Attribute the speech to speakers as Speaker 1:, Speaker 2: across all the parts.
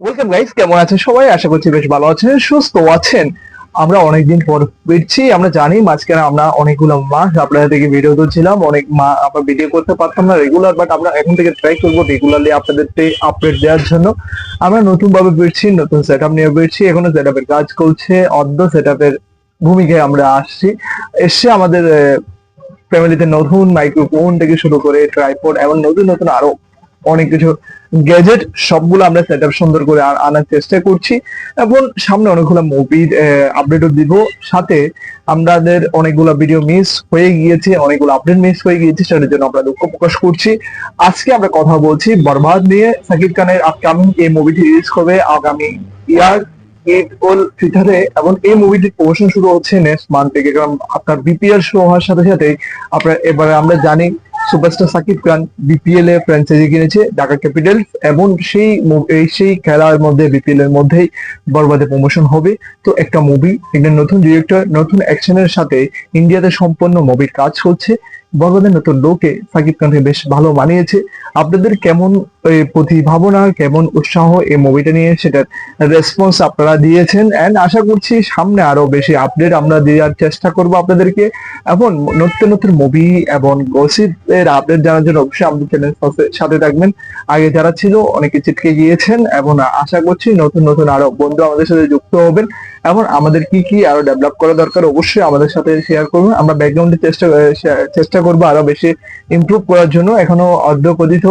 Speaker 1: Welcome guys কেমন আছেন সবাই? আশা করছি বেশ ভালো আছেন, সুস্থ আছেন। আমরা অনেকদিন পর ফিরছি। আমরা জানি মাঝখানে আমরা অনেকগুলো মাস আপনাদের থেকে ভিডিও তুলছিলাম। অনেক মা, আমরা ভিডিও করতে পারতাম না রেগুলার বাট আমরা এখন থেকে ট্রাই করব রেগুলারলি আপনাদেরকে আপডেট দেওয়ার জন্য। আমরা নতুন ভাবে ফিরছি, নতুন সেট আপ নিয়ে ফিরছি। এখনও সেট আপের কাজ করছে অর্ধ সেট আপের ভূমিকায় আমরা আসছি। এসে আমাদের ফ্যামিলিতে নতুন মাইক্রোফোন থেকে শুরু করে ট্রাইপড এবং নতুন নতুন আরও অনেক কিছু গ্যাজেট সবগুলো আমরা সেট আপ সুন্দর করে আনার চেষ্টা করছি। এবং সামনে অনেকগুলো মুভির আপডেটও দিব। সাথে আমাদের অনেকগুলো ভিডিও মিস হয়ে গিয়েছে, অনেকগুলো আপডেট মিস হয়ে গিয়েছে, সেটার জন্য আমরা দুঃখ প্রকাশ করছি। আজকে আমরা কথা বলছি বরবাদ নিয়ে। সাকিব খানের আপকামিং এই মুভিটি রিলিজ হবে আগামী ইয়ার এবং এই মুভিটির প্রমোশন শুরু হচ্ছে নেক্সট মান্থ থেকে। কারণ আপনার বিপিএল শুরু হওয়ার সাথে সাথে আপনার এবারে আমরা জানি সুপারস্টার সাকিব খান বিপিএল এ ফ্র্যাঞ্চাইজি কিনেছে, ঢাকা ক্যাপিটালস এবং সেই সেই খেলার মধ্যে বিপিএল এর মধ্যেই বরবাদে প্রমোশন হবে। তো একটা মুভি একটা নতুন ডিরেক্টর নতুন অ্যাকশনের সাথে ইন্ডিয়াতে সম্পন্ন মুভির কাজ হচ্ছে বরবাদের নতুন লোকে সাকিব খানকে বেশ ভালো মানিয়েছে। আপনাদের কেমন প্রতিভাবনা, কেমন উৎসাহ এই মুভিটা নিয়ে সেটার রেসপন্স আপনারা দিয়েছেন? এন্ড আশা করছি সামনে আরও বেশি আপডেট আমরা দেওয়ার চেষ্টা করব আপনাদেরকে। এবং নতুন নতুন মুভি এবং গসিপ এর আপডেট জানার জন্য অবশ্যই আমাদের চ্যানেল সাথে থাকবেন। আগে যারা ছিল, অনেকে চিটকে গিয়েছেন। এবং আশা করছি নতুন নতুন আরও বন্ধু আমাদের সাথে যুক্ত হবেন। এবং আমাদের কি কি আরও ডেভেলপ করা দরকার, অবশ্যই আমাদের সাথে শেয়ার করবেন আমরা ব্যাকগ্রাউন্ডে চেষ্টা চেষ্টা করব আরও বেশি ইমপ্রুভ করার জন্য। এখনও অর্ধকথিত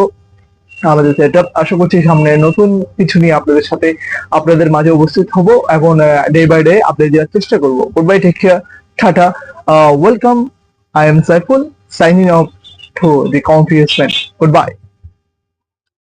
Speaker 1: আমাদের সেট আপ আশা করছি সামনে নতুন কিছু নিয়ে আপনাদের সাথে, আপনাদের মাঝে উপস্থিত হব এবং ডে বাই ডে আপডেট দেওয়ার চেষ্টা করব। Good bye take care tata welcome I am Saiful signing off to the confuse good bye